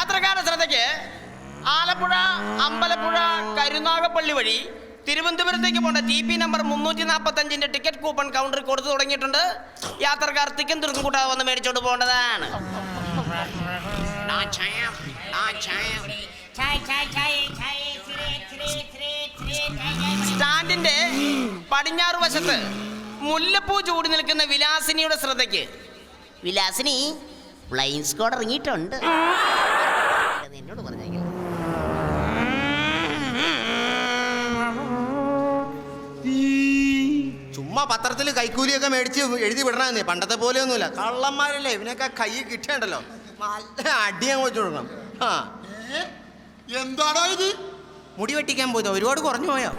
യാത്രക്കാരുടെ ശ്രദ്ധയ്ക്ക് ആലപ്പുഴ അമ്പലപ്പുഴ കരുനാഗപ്പള്ളി വഴി തിരുവനന്തപുരത്തേക്ക് പോകേണ്ട ടി പി നമ്പർ മുന്നൂറ്റി നാൽപ്പത്തി അഞ്ചിന്റെ ടിക്കറ്റ് കൂപ്പൺ കൗണ്ടറിൽ കൊടുത്തു തുടങ്ങിയിട്ടുണ്ട്. യാത്രക്കാർ തിക്കും തിരുക്കും കൂട്ടാതെ വന്ന് മേടിച്ചോണ്ട് പോകേണ്ടതാണ്. സ്റ്റാൻഡിന്റെ പടിഞ്ഞാറ് വശത്ത് മുല്ലപ്പൂ ചൂടി നിൽക്കുന്ന വിലാസിനിയുടെ ശ്രദ്ധയ്ക്ക്. വിലാസിനി ഫ്ലൈൻ സ്കോഡ് ഇറങ്ങിയിട്ടുണ്ട്. എന്നോട് പറഞ്ഞെങ്കിൽ. ചുമ്മാ പത്രത്തിൽ കൈക്കൂലിയൊക്കെ മേടിച്ച് എഴുതി വിടണമെന്നേ പണ്ടത്തെ പോലെ ഒന്നുമില്ല കള്ളന്മാരല്ലേ ഇവനൊക്കെ കൈ കിട്ടണ്ടല്ലോ നല്ല അടിയങ്ങ് വെച്ചു കൊടുക്കണം. ആ. എന്താണോ ഇത്? മുടി വെട്ടിക്കാൻ പോയത്. ഒരുപാട് കുറഞ്ഞു പോയോ?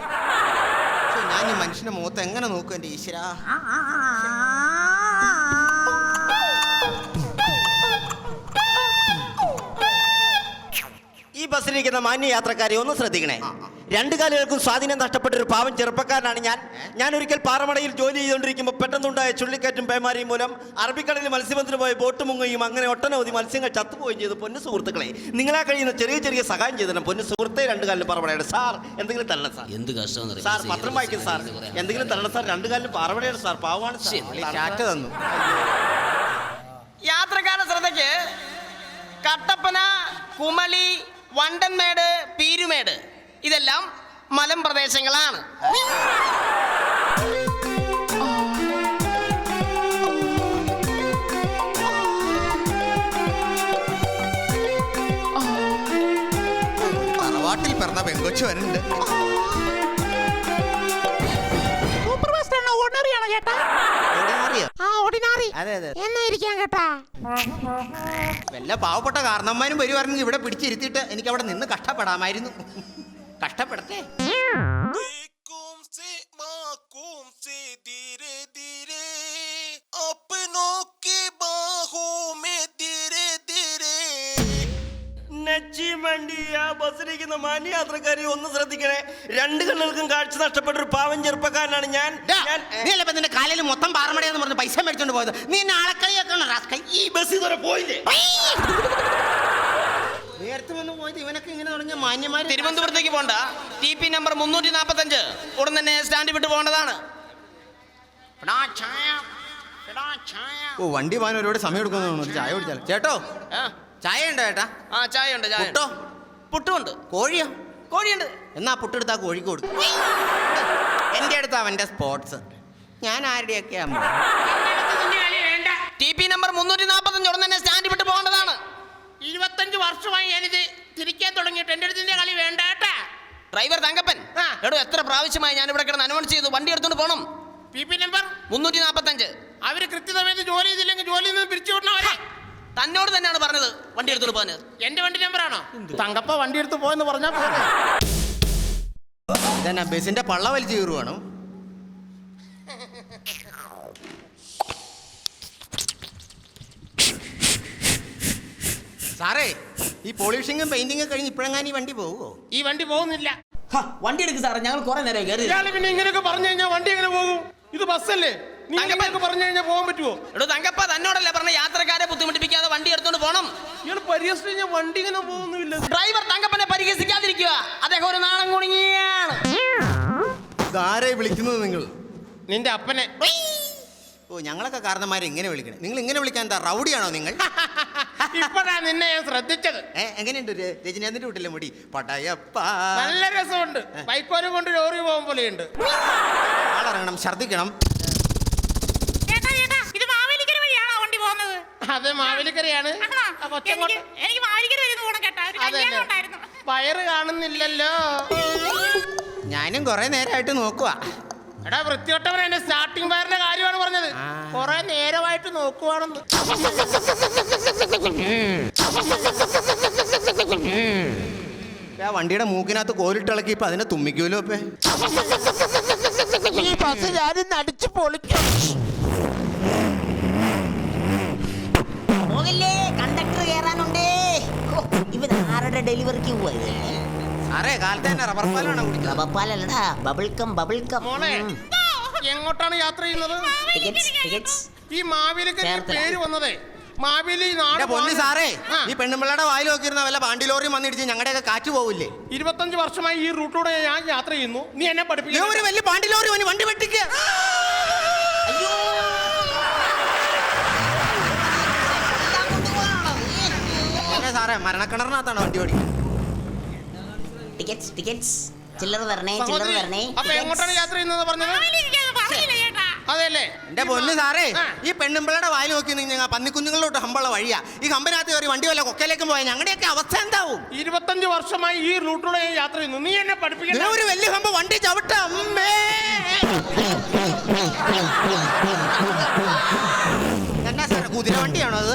ഞാൻ ഈ മനുഷ്യന്റെ മുഖത്ത് എങ്ങനെ നോക്കും എന്റെ ഈശ്വര? ഈ ബസ്സിലിരിക്കുന്ന മാന്യ യാത്രക്കാരെ ഒന്ന് ശ്രദ്ധിക്കണേ രണ്ടു കാലുകൾക്കും സ്വാധീനം നഷ്ടപ്പെട്ട ഒരു പാവം ചെറുപ്പക്കാരനാണ് ഞാൻ. ഞാൻ ഒരിക്കൽ പാറമടയിൽ ജോലി ചെയ്തുകൊണ്ടിരിക്കുമ്പോൾ പെട്ടെന്നുണ്ടായ ചുള്ളിക്കാറ്റും പേമാരിയും മൂലം അറബിക്കടലിൽ മത്സ്യബന്ധനം പോയ ബോട്ട് മുങ്ങുകയും അങ്ങനെ ഒട്ടനവധി മത്സ്യങ്ങൾ ചത്തുപോവുകയും ചെയ്തു. പൊന്നു സുഹൃത്തുക്കളെ നിങ്ങളാ കഴിയുന്ന ചെറിയ ചെറിയ സഹായം ചെയ്തിട്ടുണ്ട് പൊന്നു സുഹൃത്തെ രണ്ടു കാലിലും പാറമടയുടെ സാർ എന്തെങ്കിലും തരണം സാർ. എന്ത് കഷ്ടം സാർ പത്രം വായിക്കും സാർ. എന്തെങ്കിലും തരണം സാർ. രണ്ടു കാലിലും പാറമടയുടെ സാർ. പാവമാണ് ചാറ്റ് തന്നു. യാത്രക്കാരുടെ ശ്രദ്ധയ്ക്ക് കട്ടപ്പന കുമളി വണ്ടൻമേട് പീരുമേട് ഇതെല്ലാം മലം പ്രദേശങ്ങളാണ്. തറവാട്ടിൽ പിറന്ന പെങ്കൊച്ചു വരുന്നുണ്ട്. സൂപ്പർ ഫാസ്റ്റ് ആണോ ഓർഡിനറി ആണോ ചേട്ടാ? ഓർഡിനറി അതെ അതെ. എന്നായിരിക്കാം കേട്ടാ? വല്ല പാവപ്പെട്ട കാരണന്മാരും വരുവായിരുന്നെങ്കിൽ ഇവിടെ പിടിച്ചിരുത്തിയിട്ട് എനിക്ക് അവിടെ നിന്ന് കഷ്ടപ്പെടാമായിരുന്നു. കഷ്ടപ്പെടട്ടെ. നച്ചിമണ്ടി ആ ബസ്സിലിരിക്കുന്ന മാന്യ യാത്രക്കാരെ ഒന്ന് ശ്രദ്ധിക്കണേ. രണ്ട് കണ്ണുകൾക്കും കാഴ്ച നഷ്ടപ്പെട്ട ഒരു പാവം ചെറുപ്പക്കാരനാണ് ഞാൻ. ഞാൻ നീ അല്ലേ ഇപ്പൊ നിന്റെ കാലിൽ മൊത്തം പാറമടയെന്ന് പറഞ്ഞ് പൈസ മേടിച്ചോണ്ട് പോയത്? നീ എന്നെ ആളക്കളിയൊക്കെ ഈ ബസ് ഇതുവരെ പോയില്ലേ? നേരത്തെ വന്ന് പോയത് ഇവനൊക്കെ ഇങ്ങനെ തുടങ്ങിയ മാന്യമാര് തിരുവനന്തപുരത്തേക്ക് പോണ്ട. ടി പി നമ്പർ മുന്നൂറ്റി നാപ്പത്തഞ്ച് ഉടൻ തന്നെ സ്റ്റാൻഡ് വിട്ട് പോകേണ്ടതാണ്. ഓ വണ്ടി പോകാൻ ഒരുപാട് സമയം എടുക്കുന്നു ചായ കുടിച്ചാലോ? ചേട്ടോ? ആ, ചായ ഉണ്ടോ ചേട്ടാ ആ ചായ ഉണ്ട് ചായ പുട്ടോ? പുട്ടുണ്ട് കോഴിയോ? കോഴിയുണ്ട്. എന്നാ പുട്ടെടുത്താ കോഴിക്ക് കൊടുക്കും. എന്റെ അടുത്ത് അവന്റെ സ്പോർട്സ് ഞാൻ ആരുടെയൊക്കെ ടി പി നമ്പർ മുന്നൂറ്റി നാൽപ്പത്തി അഞ്ച് ഉടൻ തന്നെ സ്റ്റാൻഡിൽ വിട്ട് പോകേണ്ടതാണ്. ഇരുപത്തഞ്ച് വർഷമായി ഞാനിത് തിരിക്കാൻ തുടങ്ങിയിട്ട് എന്റെ അടുത്തിന്റെ കളി വേണ്ട കേട്ടാ ഡ്രൈവർ തങ്കപ്പൻ. ആ. എടോ എത്ര പ്രാവശ്യമായി ഞാൻ ഇവിടെ കിടന്ന് അനുവദിച്ച് ചെയ്തു. വണ്ടി എടുത്തോണ്ട് പോണം. പി പി നമ്പർ മുന്നൂറ്റി നാൽപ്പത്തി അഞ്ച് അവർ കൃത്യസമയത്ത് ജോലി ചെയ്തില്ലെങ്കിൽ ജോലിയിൽ നിന്ന് പിരിച്ചു വിടണവരെ തന്നോട് തന്നെയാണ് പറഞ്ഞത് വണ്ടി എടുത്തു പോകാൻ എന്റെ വണ്ടി നമ്പറാണോ? തങ്കപ്പ വണ്ടി എടുത്ത് പോയെന്ന് പറഞ്ഞാ പോരെ. ഇതന്നെ ബസിന്റെ പള്ള വലിച്ചു കീറുവാണോ. സാറേ ഈ പോളിഷിങ്ങും പെയിന്റിങ്ങും കഴിഞ്ഞ് ഇപ്പോഴെങ്ങാനും ഈ വണ്ടി പോകുമോ ഈ വണ്ടി പോകുന്നില്ല. വണ്ടി എടുക്കും സാറേ ഞങ്ങൾ കുറെ നേരം കയറി ഇയാൾ പിന്നെ ഇങ്ങനെയൊക്കെ പറഞ്ഞു കഴിഞ്ഞാൽ വണ്ടി എങ്ങനെ പോകും? ഇത് ബസ്സല്ലേ? ഇങ്ങനെയൊക്കെ പറഞ്ഞു കഴിഞ്ഞാൽ പോകാൻ പറ്റുമോ എടോ തങ്കപ്പ തന്നോടല്ലേ പറഞ്ഞ? യാത്രക്കാരെ ബുദ്ധിമുട്ടിപ്പിക്കാതെ വണ്ടി എടുത്തോണ്ട് പോകണം ഇയാൾ പരിഹസിച്ച് വണ്ടി ഇങ്ങനെ പോകുന്നില്ല. ഡ്രൈവർ തങ്കപ്പനെ പരിഹസിക്കാതിരിക്കുക. അദ്ദേഹം ഒരു നാണം കുണുങ്ങിയാണ് ആരെ വിളിക്കുന്നത് നിങ്ങൾ? നിന്റെ അപ്പനെ. ഓ ഞങ്ങളൊക്കെ കാരണന്മാരെ ഇങ്ങനെ വിളിക്കണേ. നിങ്ങൾ ഇങ്ങനെ വിളിക്കാൻ എന്താ റൗഡിയാണോ നിങ്ങൾ? ഇപ്പഴാ നിന്നെ ഞാൻ ശ്രദ്ധിച്ചത്. ഏ എങ്ങനെയുണ്ട് ര- രജനീകാന്തിന്റെ വീട്ടിലെ മുടി? പടയപ്പ. നല്ല രസമുണ്ട്. ബൈക്കോലും കൊണ്ട് ലോറി പോകാൻ പോലെയുണ്ട്. ആളിറങ്ങണം ഛർദിക്കണം ചേട്ടാ ചേട്ടാ ഇത് മാവേലിക്കര വഴിയാണോ വണ്ടി പോകുന്നത് അത് മാവേലിക്കരയാണ്. എനിക്ക് മാവേലിക്കര കേട്ടാ. ഒരു കല്യാണം ഉണ്ടായിരുന്നു. വയറ് കാണുന്നില്ലല്ലോ. ഞാനും കുറെ നേരമായിട്ട് നോക്കുവാ. എടാ വൃത്തിയോട്ടവൻ എന്റെ സ്റ്റാർട്ടിംഗ് വയറിന്റെ കാര്യമാണ് പറഞ്ഞത്. കൊറേ നേരമായിട്ട് നോക്കുവാണെന്ന്. ആ വണ്ടിയുടെ മൂക്കിനകത്ത് കോലിട്ടിളക്കി ഇപ്പൊ അതിനെ തുമ്മിക്കൂലോ ഇപ്പൊ? ഈ ബസ് ഞാനിന്ന് അടിച്ചു പൊളിക്കും. ആരുടെ ഡെലിവറിക്ക് പോയത് അറേ കാലത്ത് തന്നെ റബ്ബർ പാലാണ് കുടിക്കുന്നത്. ബബിൾ കം ബബിൾ കം മോളെ എങ്ങോട്ടാണ് യാത്ര ചെയ്യുന്നത്? ടിക്കറ്റ്സ് ടിക്കറ്റ്സ് ഈ ചേർത്തല. പേര് വന്നതേ. മാവേലി നാട് എന്റെ പൊന്നു സാറേ ആ. ഈ പെണ്ണുമ്പിള്ളയുടെ വായിൽ നോക്കിയിരുന്ന വല്ല പാണ്ടി ലോറിയും വന്നിടിച്ച് ഞങ്ങളുടെയൊക്കെ കാറ്റ് പോവില്ലേ? ഇരുപത്തഞ്ച് വർഷമായി ഈ റൂട്ടിലൂടെ ഞാൻ യാത്ര ചെയ്യുന്നു. നീ എന്നെ പഠിപ്പിക്കും പഠിപ്പിക്കുന്നു ഒരു വലിയ പാണ്ടി ലോറി വന്ന് വണ്ടി വെട്ടിക്കുക സാറേ മരണക്കിണറിനകത്താണ് വണ്ടി ഓടി ടിക്കറ്റ്സ് ടിക്കറ്റ്സ് ചില്ലറ തരണേ ചില്ലറ തരണേ. അപ്പൊ എങ്ങോട്ടാണ് യാത്ര ചെയ്യുന്നത് പറഞ്ഞത്? അതെല്ലേ എന്റെ പൊന്നു സാറേ. ഈ പെണ്ണുമ്പിള്ളയുടെ വായിൽ നോക്കി നിങ്ങൾ പന്നിക്കുഞ്ഞുങ്ങളിലോട്ട് ഹമ്പുള്ള വഴിയാ. ഈ കമ്പനകത്ത് കയറി വണ്ടി വല്ല കൊക്കയിലേക്കും പോയാൽ ഞങ്ങളുടെയൊക്കെ അവസ്ഥ എന്താവും? ഇരുപത്തഞ്ച് വർഷമായി ഈ റൂട്ടിലൂടെ ഞാൻ യാത്ര ചെയ്യുന്നു. നീ എന്നെ പഠിപ്പിക്കുന്ന ഒരു വലിയ ഹമ്പ് വണ്ടി ചവിട്ട അമ്മേ. എന്നാ സാറേ കുതിര വണ്ടിയാണോ അത്?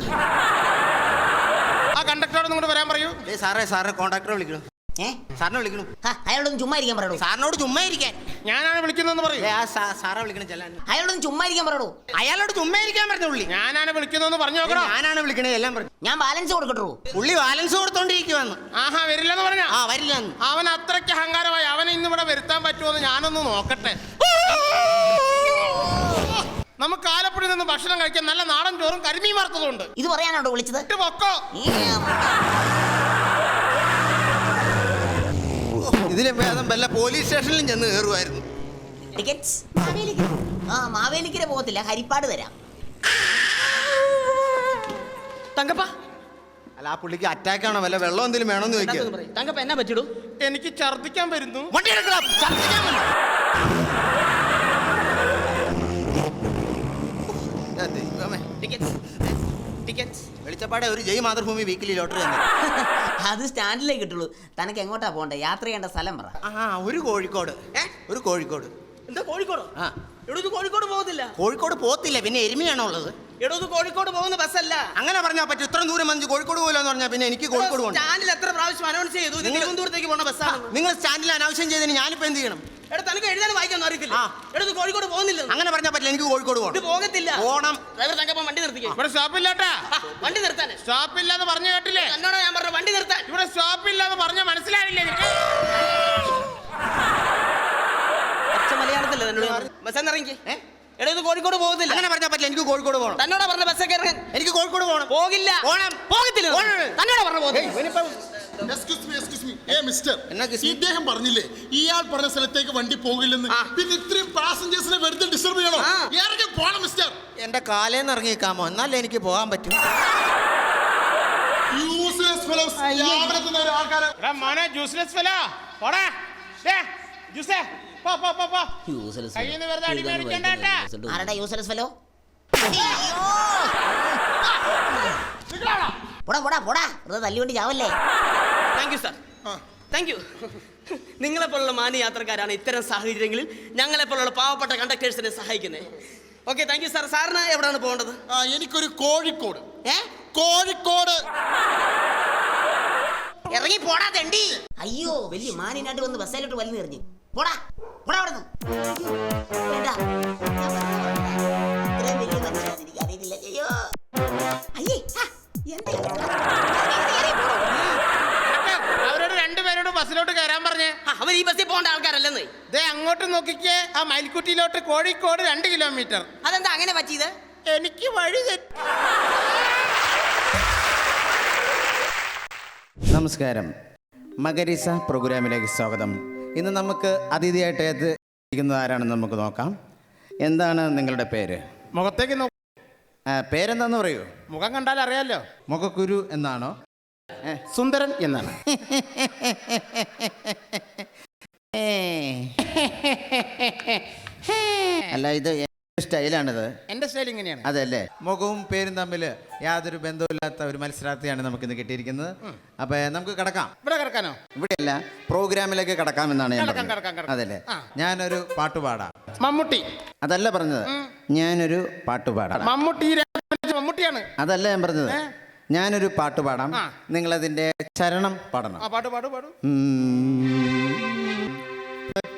ഇങ്ങോട്ട് വരാൻ പറയൂ. ദേ സാറേ സാറേ കോൺട്രാക്ടറെ വിളിക്കണം. ഏ? സാറിനെ വിളിക്കണം. ആ, അയാളോടൊന്ന് ചുമ്മാ ഇരിക്കാൻ പറയൂ സാറിനോട് ചുമ്മാ ഇരിക്കാൻ. ഞാനാണ് വിളിക്കുന്നതെന്ന് പറയൂ. ദേ, ആ സാ- സാറെ വിളിക്കണം ചെല്ലാൻ. അയാളോടൊന്ന് ചുമ്മാ ഇരിക്കാൻ പറയൂ അയാളോട് ചുമ്മാ ഇരിക്കാൻ പറഞ്ഞ പുള്ളി. ഞാനാണ് വിളിക്കുന്നതെന്ന് പറഞ്ഞു നോക്കണോ? ഞാനാണ് വിളിക്കണേ എല്ലാം പറഞ്ഞു. ഞാൻ ബാലൻസ് കൊടുക്കട്ടു പുള്ളി ബാലൻസ് കൊടുത്തോണ്ടിരിക്കുവാന്ന്. ആഹാ വരില്ലെന്ന് പറഞ്ഞ? ആ വരില്ല അവൻ അത്രയ്ക്ക് അഹങ്കാരമായി. അവനെ ഇന്നിവിടെ വരുത്താൻ പറ്റുമോ എന്ന് ഞാനൊന്ന് നോക്കട്ടെ. നമുക്ക് ആലപ്പുഴ നിന്ന് ഭക്ഷണം കഴിക്കാൻ നല്ല നാടൻ ചോറും കരിമീൻ വറുത്തതുണ്ട് ഇത് പറയാനാണോ വിളിച്ചത്? ഇട്ട് പൊക്കോ. ഏ, ഇതിലെ ഭേദം വല്ല പോലീസ് സ്റ്റേഷനിലും ചെന്ന് കയറുമായിരുന്നു ടിക്കറ്റ്സ്? മാവേലിക്കര ആ മാവേലിക്കര പോകത്തില്ല. ഹരിപ്പാട് തരാം തങ്കപ്പ. അല്ല ആ പുള്ളിക്ക് അറ്റാക്ക് ആണോ? വല്ല വെള്ളം എന്തെങ്കിലും വേണമെന്ന് ചോദിക്കാം. ചോദിക്കുക തങ്കപ്പ എന്നാ പറ്റിടും എനിക്ക് ഛർദ്ദിക്കാൻ വരുന്നു. വണ്ടി എടുക്കണം ഛർദ്ദിക്കാൻ വന്നു. ആ, ദൈവമേ. ടിക്കറ്റ്സ് ടിക്കറ്റ്സ് വെളിച്ചപ്പാടെ ഒരു ജയ് മാതൃഭൂമി വീക്കിലി ലോട്ടറി തന്നെ. അത് സ്റ്റാൻഡിലേ കിട്ടുള്ളൂ. തനക്ക് എങ്ങോട്ടാ പോകണ്ടേ? യാത്ര ചെയ്യേണ്ട സ്ഥലം പറ. ആ ഒരു കോഴിക്കോട്. ഏ? ഒരു കോഴിക്കോട്. എന്താ കോഴിക്കോട്? ആ. എടോ ഇത് കോഴിക്കോട് പോകുന്നില്ല കോഴിക്കോട് പോകത്തില്ല. പിന്നെ എരുമയാണോ ഉള്ളത്? എടോ ഇത് കോഴിക്കോട് പോകുന്ന ബസ്സല്ല. അങ്ങനെ പറഞ്ഞാൽ പറ്റും. ഇത്ര ദൂരം വന്ന് കോഴിക്കോട് പോലെന്ന് പറഞ്ഞാൽ പിന്നെ എനിക്ക് കോഴിക്കോട് പോകണം സ്റ്റാൻഡിൽ എത്ര പ്രാവശ്യം അനൗൺസ് ചെയ്തു? നിങ്ങൾ- തിരുവനന്തപുരത്തേക്ക് പോകുന്ന ബസ്സാണ് നിങ്ങൾ സ്റ്റാൻഡിൽ അനൗൺസ് ചെയ്തതിന് ഞാനിപ്പോൾ എന്ത് ചെയ്യണം? എടാ തനിക്ക് എഴുതാൻ വായിക്കാന്ന് അറിയത്തില്ല. എടുത്ത് കോഴിക്കോട് പോകുന്നില്ല. അങ്ങനെ പറഞ്ഞാൽ പറ്റില്ല എനിക്ക് കോഴിക്കോട് ഇത് പോകണം പോകത്തില്ല. പോണം. ഡ്രൈവർ തങ്കപ്പ വണ്ടി നിർത്തിക്കേ. ഇവിടെ സ്റ്റോപ്പില്ലാട്ടാ. വണ്ടി നിർത്താൻ സ്റ്റോപ്പില്ലാന്ന് പറഞ്ഞു കേട്ടില്ലേ? എന്നോട് ഞാൻ പറഞ്ഞു വണ്ടി നിർത്താൻ. ഇവിടെ സ്റ്റോപ്പില്ലാന്ന് പറഞ്ഞ മനസ്സിലായില്ലേ എനിക്ക് മലയാളത്തില്ല ബസ് എടോ ഇത് കോഴിക്കോട് പോകുന്നില്ല അങ്ങനെ പറഞ്ഞാൽ പറ്റില്ല എനിക്ക് കോഴിക്കോട് പോകണം. തന്നോടാ പറഞ്ഞ ബസ്സൊക്കെ ഇറങ്ങാൻ. എനിക്ക് കോഴിക്കോട് പോകണം. പോകില്ല. പോകണം പോകത്തില്ല. തന്നോടാ പറഞ്ഞ പോകുന്നില്ല ഏ മിസ്റ്റർ ഇദ്ദേഹം പറഞ്ഞില്ലേ ഇയാൾ പറഞ്ഞ സ്ഥലത്തേക്ക് വണ്ടി പോകില്ലെന്ന്. പിന്നെ ഇത്രയും പാസഞ്ചേഴ്സിനെ വെറുതെ ഡിസ്റ്റർബ് ചെയ്യണോ. ഇറങ്ങി പോണം മിസ്റ്റർ എന്റെ കാലേന്ന് ഇറങ്ങിക്കാമോ എന്നാലേ എനിക്ക് പോകാൻ പറ്റും. ആരുടെ യൂസലസ് ഫെലോ പോടാ പോടാ പോടാ. വെറുതെ തല്ലുകൊണ്ട് ചാവല്ലേ? Thank you sir thank you നിങ്ങളെപ്പോലുള്ള മാന്യ യാത്രക്കാരാണ് ഇത്തരം സാഹചര്യങ്ങളിൽ ഞങ്ങളെപ്പോലുള്ള പാവപ്പെട്ട കണ്ടക്ടേഴ്സിനെ സഹായിക്കുന്നത് ഓക്കെ താങ്ക് യു സാർ സാറിന് എവിടെയാണ് പോകേണ്ടത്? ആ, എനിക്കൊരു കോഴിക്കോട്. ഏ? കോഴിക്കോട്. ഇറങ്ങി പോടാ തണ്ടി. അയ്യോ വലിയ മാനിനായിട്ട് വന്ന് ബസ്സിലോട്ട് വലിഞ്ഞെറിഞ്ഞു. പോടാ പോടാ അവിടെ വേണ്ട മയിൽക്കുട്ടിയിലോട്ട് കോഴിക്കോട് രണ്ട് കിലോമീറ്റർ. അതെന്താ അങ്ങനെ പറ്റിയത്? എനിക്ക് വഴി തെറ്റി. നമസ്കാരം. മകരിസ പ്രോഗ്രാമിലേക്ക് സ്വാഗതം. ഇന്ന് നമുക്ക് അതിഥിയായിട്ട് എത്തിയിരിക്കുന്നത് ആരാണെന്ന് നമുക്ക് നോക്കാം. എന്താണ് നിങ്ങളുടെ പേര്? മുഖത്തേക്ക് പേരെന്താന്ന് പറയൂ. മുഖം കണ്ടാൽ അറിയാലോ. മുഖക്കുരു എന്നാണോ? സുന്ദരൻ എന്നാണ്. ഏ. അല്ല ഇത് സ്റ്റൈലാണിത്. എന്റെ സ്റ്റൈൽ ഇങ്ങനെയാണ്. അതല്ലേ? മുഖവും പേരും തമ്മിൽ യാതൊരു ബന്ധവുമില്ലാത്ത ഒരു മത്സരാർത്ഥിയാണ് നമുക്ക് ഇന്ന് കിട്ടിയിരിക്കുന്നത് അപ്പൊ നമുക്ക് കിടക്കാം. ഇവിടെ കിടക്കാനോ? ഇവിടെയല്ല പ്രോഗ്രാമിലേക്ക് കടക്കാമെന്നാണ് ഞാൻ കടക്കാം, പറഞ്ഞത്. കടക്കാം, കടക്കാം. അതല്ലേ? ആ. ഞാനൊരു പാട്ട് പാടാം. മമ്മൂട്ടി. അതല്ല പറഞ്ഞത്. ഞാനൊരു പാട്ട് പാടാം. മമ്മൂട്ടി മമ്മൂട്ടിയാണ്. അതല്ല ഞാൻ പറഞ്ഞത്? ഞാനൊരു പാട്ടുപാടാം ആ. നിങ്ങളതിന്റെ ചരണം പാടണം. ആ പാട്ട് പാടു പാടു.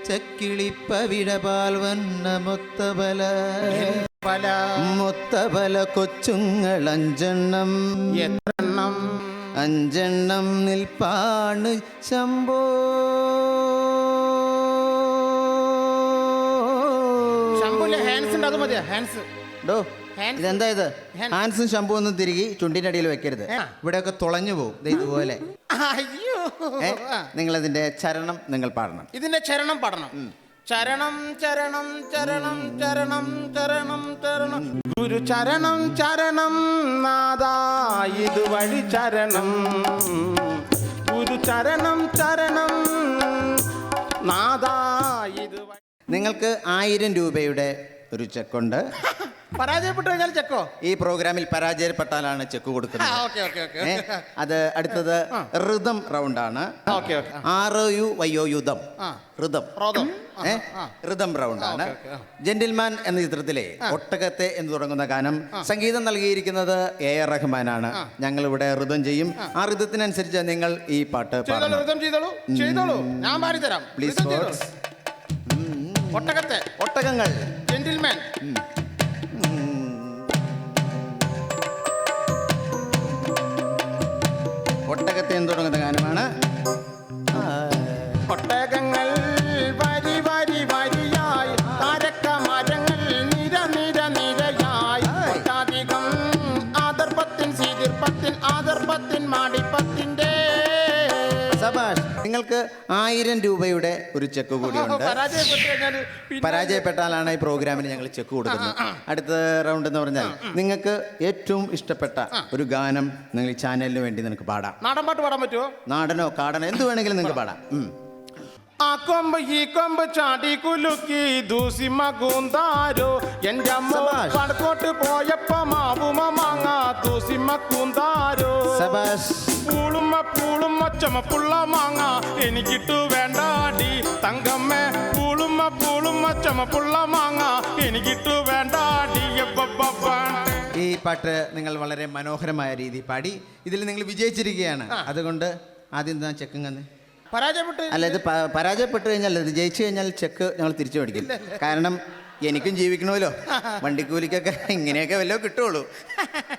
പച്ചക്കിളിപ്പവിടപാൽ വന്ന മുത്തബല. പല മുത്തബല കൊച്ചുങ്ങൾ അഞ്ചെണ്ണം. എത്രണ്ണം? അഞ്ചെണ്ണം നിൽപ്പാണ് ശംഭോ. ഹാൻസ് ഉണ്ട് അത് മതിയാ? ഹാൻസ് ഡോ. ഇതെന്താ ഇത്? ഹാൻസ്. ഷമ്പു ഒന്നും തിരികെ ചുണ്ടിന്റെ അടിയിൽ വെക്കരുത്. ഇവിടെ ഇവിടെയൊക്കെ തുളഞ്ഞു പോകും ഇതുപോലെ. അയ്യോ. നിങ്ങൾ ഇതിന്റെ ചരണം നിങ്ങൾ പാടണം. ഇതിന്റെ ചരണം പാടണം. ചരണം ചരണം ചരണം ചരണം ചരണം ചരണം. ഗുരു ചരണം ചരണം നാദാ ഇതുവഴി ചരണം. ഗുരു ചരണം ചരണം നാദാ ഇതുവഴി. നിങ്ങൾക്ക് ആയിരം രൂപയുടെ ഒരു ചെക്കുണ്ട്. പരാജയപ്പെട്ടു കഴിഞ്ഞാൽ ചെക്കോ? ഈ പ്രോഗ്രാമിൽ പരാജയപ്പെട്ടാലാണ് ചെക്ക് കൊടുക്കുന്നത്. Okay okay okay. ഏ, അത് അടുത്തത് ഋതം റൗണ്ടാണ്. Okay okay. ആർ യു വയ്യോ യുദ്ധം. ഋതം. റോദം. ഏ ഋതം റൗണ്ടാണ്. ജെന്റിൽമാൻ എന്ന ചിത്രത്തിലെ ഒട്ടകത്തെ എന്ന് തുടങ്ങുന്ന ഗാനം സംഗീതം നൽകിയിരിക്കുന്നത് എ ആർ റഹ്മാനാണ്. ഞങ്ങൾ ഇവിടെ ഋതം ചെയ്യും. ആ. ഋതത്തിനനുസരിച്ച് നിങ്ങൾ ഈ പാട്ട് ചെയ്തോളൂ പാടണം. ഋതം ചെയ്തോളൂ ചെയ്തോളൂ. ഞാൻ പാടിത്തരാം പ്ലീസ് ഋതം ചെയ്തോളൂ. ഒട്ടകത്തെ. ഒട്ടകങ്ങൾ. ജെന്റിൽമാൻ. ഒട്ടകത്തെ എന്ന് നിങ്ങൾക്ക് ആയിരം രൂപയുടെ ഒരു ചെക്ക് കൂടിയുണ്ട്. പരാജയപ്പെട്ടാലാണ് ഈ പ്രോഗ്രാമിന് ഞങ്ങൾ ചെക്ക് കൊടുക്കുന്നത്. അടുത്ത റൗണ്ട് എന്ന് പറഞ്ഞാൽ നിങ്ങൾക്ക് ഏറ്റവും ഇഷ്ടപ്പെട്ട ഒരു ഗാനം നിങ്ങൾ ഈ ചാനലിന് വേണ്ടി നിനക്ക് പാടാം. നാടൻ പാട്ട് പാടാൻ പറ്റുമോ നാടനോ കാടനോ എന്ത് വേണമെങ്കിലും നിങ്ങൾക്ക് പാടാം. ആ കൊമ്പ് ഈ കൊമ്പ് ചാടി കുലുക്കി ദൂസി മകൂന്താരോ. എന്റെ അമ്മ പടക്കോട്ട് പോയപ്പോ മാവുമ മാങ്ങ ദൂസി മക്കൂന്താരോ സബാഷ്. പൂളുമ്മ പൂളുമ്മ ചുമപ്പുള്ള മാങ്ങ. എനിക്കിട്ടു വേണ്ടാടി തങ്കമ്മ. പൂളുമ്മ പൂളുമ്മ ചുമപ്പുള്ള മാങ്ങ. എനിക്കിട്ടു വേണ്ടാടി അടി ഈ പാട്ട് നിങ്ങൾ വളരെ മനോഹരമായ രീതി പാടി. ഇതിൽ നിങ്ങൾ വിജയിച്ചിരിക്കുകയാണ്. അതുകൊണ്ട് ആദ്യം എന്താ ചെക്കും കന്ന് പരാജയപ്പെട്ടു അല്ല ഇത് പരാജയപ്പെട്ടു കഴിഞ്ഞാൽ ഇത് ജയിച്ചു കഴിഞ്ഞാൽ ചെക്ക് ഞങ്ങൾ തിരിച്ചു മേടിക്കും. കാരണം എനിക്കും ജീവിക്കണമല്ലോ. വണ്ടിക്കൂലിക്കൊക്കെ ഇങ്ങനെയൊക്കെ വല്ലോ കിട്ടുള്ളൂ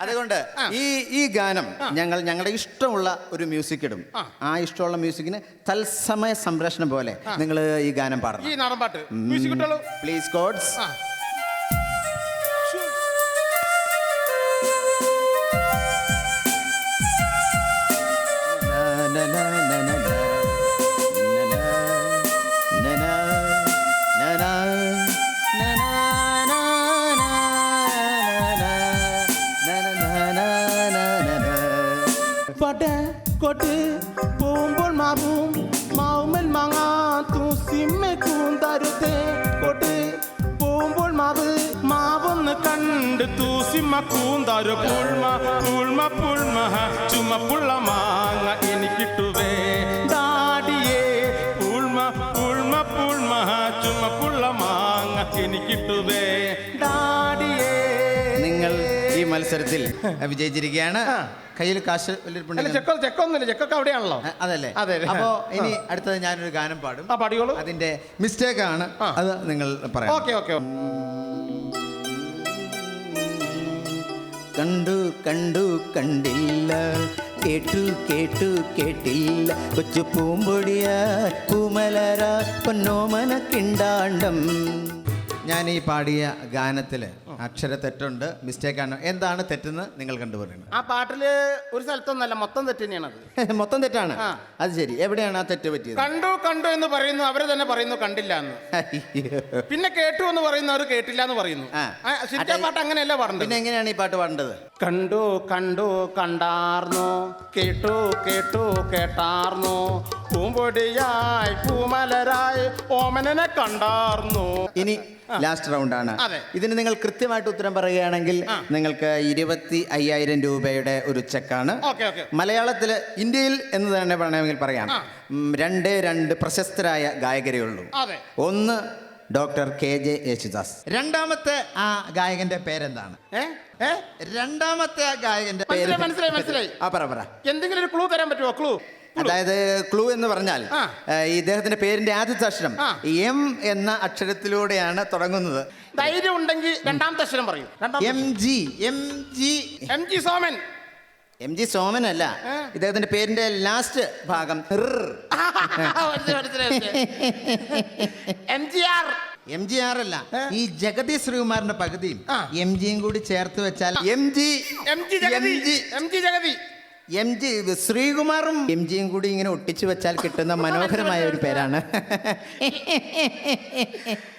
അതുകൊണ്ട് ഈ ഈ ഗാനം ഞങ്ങൾ ഞങ്ങളുടെ ഇഷ്ടമുള്ള ഒരു മ്യൂസിക് ഇടും. ആ. ഇഷ്ടമുള്ള മ്യൂസിക്കിന് തത്സമയ സംരക്ഷണം പോലെ നിങ്ങൾ ഈ ഗാനം ഈ പാടണം നാടൻ പാട്ട്. മ്യൂസിക് പ്ലീസ് കോഡ്സ് കൊട്ട് പോകുമ്പോൾ മാവും മാവുമൽ മാങ്ങ തൂസിമ്മ കൂന്തരുതേ കോട്ട് പോകുമ്പോൾ മാവ് മാവൊന്ന് കണ്ട് തൂസിമ്മ കൂന്താരു പുൾമ പുൾമ പുൾമ ചുമപ്പുള്ള മാങ്ങ എനിക്കിട്ടുവേ മത്സരത്തിൽ വിജയിച്ചിരിക്കുകയാണ്. കയ്യിൽ കാശ് ചെക്കോ ചെക്കൊന്നുമില്ല. ചെക്കൊക്കെ അവിടെയാണല്ലോ. അതല്ലേ. അതെ. അപ്പോ ഇനി അടുത്തത് ഞാനൊരു ഗാനം പാടും. ആ പാടിയോളൂ അതിന്റെ മിസ്റ്റേക്ക് ആണ്. അത് നിങ്ങൾ പറയാം. Okay okay. കണ്ടു കണ്ടു കണ്ടില്ല. കേട്ടു കേട്ടു കേട്ടില്ല. കൊച്ചു പൂമ്പൊടിയ പൂമലര പൊന്നോമന കിണ്ടാണ്ടം ഞാൻ ഈ പാടിയ ഗാനത്തിൽ അക്ഷര തെറ്റുണ്ട് മിസ്റ്റേക്ക് ആണ്. എന്താണ് തെറ്റെന്ന് നിങ്ങൾ കണ്ടുപറയുന്നത്? ആ പാട്ടിൽ ഒരു സ്ഥലത്തൊന്നല്ല മൊത്തം തെറ്റ് തന്നെയാണത്. മൊത്തം തെറ്റാണ്? ആ. അത് ശരി. എവിടെയാണ് ആ തെറ്റ് പറ്റിയത്? കണ്ടു കണ്ടു എന്ന് പറയുന്നു അവർ തന്നെ പറയുന്നു കണ്ടില്ല എന്ന്. അയ്യോ. പിന്നെ കേട്ടു എന്ന് പറയുന്നു അവർ കേട്ടില്ല എന്ന് പറയുന്നു. ആ. ആ, പാട്ട് അങ്ങനെയല്ല പിന്നെ എങ്ങനെയാണ് ഈ പാട്ട് പാടേണ്ടത്? കണ്ടു കണ്ടു കണ്ടാർന്നു. കേട്ടു കേട്ടു കേട്ടാർന്നു. പൂമ്പൊടിയായി പൂമലരായി ഓമനനെ കണ്ടാർന്നു. ഇനി ലാസ്റ്റ് റൗണ്ട് ആണ്. ഇതിന് നിങ്ങൾ കൃത്യമായിട്ട് ഉത്തരം പറയുകയാണെങ്കിൽ നിങ്ങൾക്ക് ഇരുപത്തി അയ്യായിരം രൂപയുടെ ഒരു ചെക്കാണ്. മലയാളത്തിൽ ഇന്ത്യയിൽ എന്ന് തന്നെ വേണമെങ്കിൽ പറയാം. രണ്ട് രണ്ടേ പ്രശസ്തരായ ഗായകരേ ഉള്ളൂ. ഒന്ന് ഡോക്ടർ കെ ജെ യേശുദാസ്. രണ്ടാമത്തെ ആ ഗായകന്റെ പേരെന്താണ്? ഏ? ഏ? രണ്ടാമത്തെ ആ ഗായകന്റെ പേര് മനസ്സിലായി, മനസ്സിലായി. ആ പറ പറ. എന്തെങ്കിലും ഒരു ക്ലൂ തരാൻ പറ്റുമോ? ക്ലൂ അതായത് ക്ലൂ എന്ന് പറഞ്ഞാൽ ആ. ഏഹ്, ഈ ഇദ്ദേഹത്തിന്റെ പേരിന്റെ ആദ്യത്തെ അക്ഷരം ആ. എം എന്ന അക്ഷരത്തിലൂടെയാണ് തുടങ്ങുന്നത്. ധൈര്യം ഉണ്ടെങ്കിൽ രണ്ടാമത്തെ അക്ഷരം പറയൂ. രണ്ടാമത്തെ M G M G. M G Soman. M G Soman അല്ല. ഇദ്ദേഹത്തിന്റെ പേരിന്റെ ലാസ്റ്റ് ഭാഗം. M G R M G R അല്ല. ഈ ജഗതി ശ്രീകുമാറിന്റെ പകുതിയും. എം ജിയും കൂടി ചേർത്ത് വെച്ചാൽ M G M G M G Jagathy. M G ശ്രീകുമാറും M ജിയും കൂടി ഇങ്ങനെ ഒട്ടിച്ചു വെച്ചാൽ കിട്ടുന്ന മനോഹരമായ ഒരു പേരാണ്.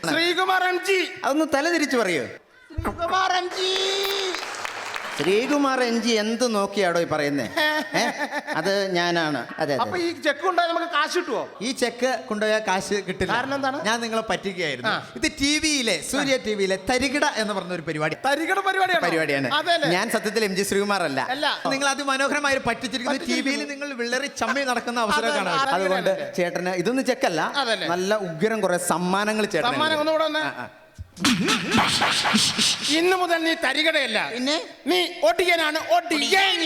ശ്രീകുമാർ എം ജി അതൊന്ന് തലതിരിച്ചു പറയൂ. Sreekumar M G Sreekumar N G എന്ത് നോക്കിയാടോ ഈ പറയുന്നേ? ഏ? അത് ഞാനാണ്. അതെ അപ്പൊ അതെ ഈ ചെക്ക് ഉണ്ടായി നമുക്ക് കാശ് കിട്ടുമോ ഈ ചെക്ക് കൊണ്ടുപോയാൽ കാശ് കിട്ടില്ല. കാരണം എന്താണ്? ഞാൻ നിങ്ങളെ പറ്റിക്കുകയായിരുന്നു. ആ. ഇത് ടി വിയിലെ സൂര്യ ടി വിയിലെ തരികിട എന്ന് പറഞ്ഞ ഒരു പരിപാടി. തരികട പരിപാടിയാണ്? പരിപാടിയാണ്. അതെല്ലേ. ഞാൻ സത്യത്തിൽ എം ജി ശ്രീകുമാർ അല്ല. അല്ല. നിങ്ങൾ അതിമനോഹരമായി പറ്റിച്ചിരിക്കുന്നത് ടി വിയിൽ നിങ്ങൾ വിള്ളറി ചമ്മി നടക്കുന്ന അവസരം അതെ, കാണാം. അതെ, അതുകൊണ്ട് അതെ. ചേട്ടന് ഇതൊന്നും ചെക്കല്ല. അതല്ലേ. നല്ല ഉഗ്രം കുറെ സമ്മാനങ്ങൾ ചേട്ടൻ സമ്മാനം ഒന്നുകൂടെ. ഇന്ന് മുതൽ നീ തരികടയല്ല? നീ ഒടിയനാണ് ഒടിയൻ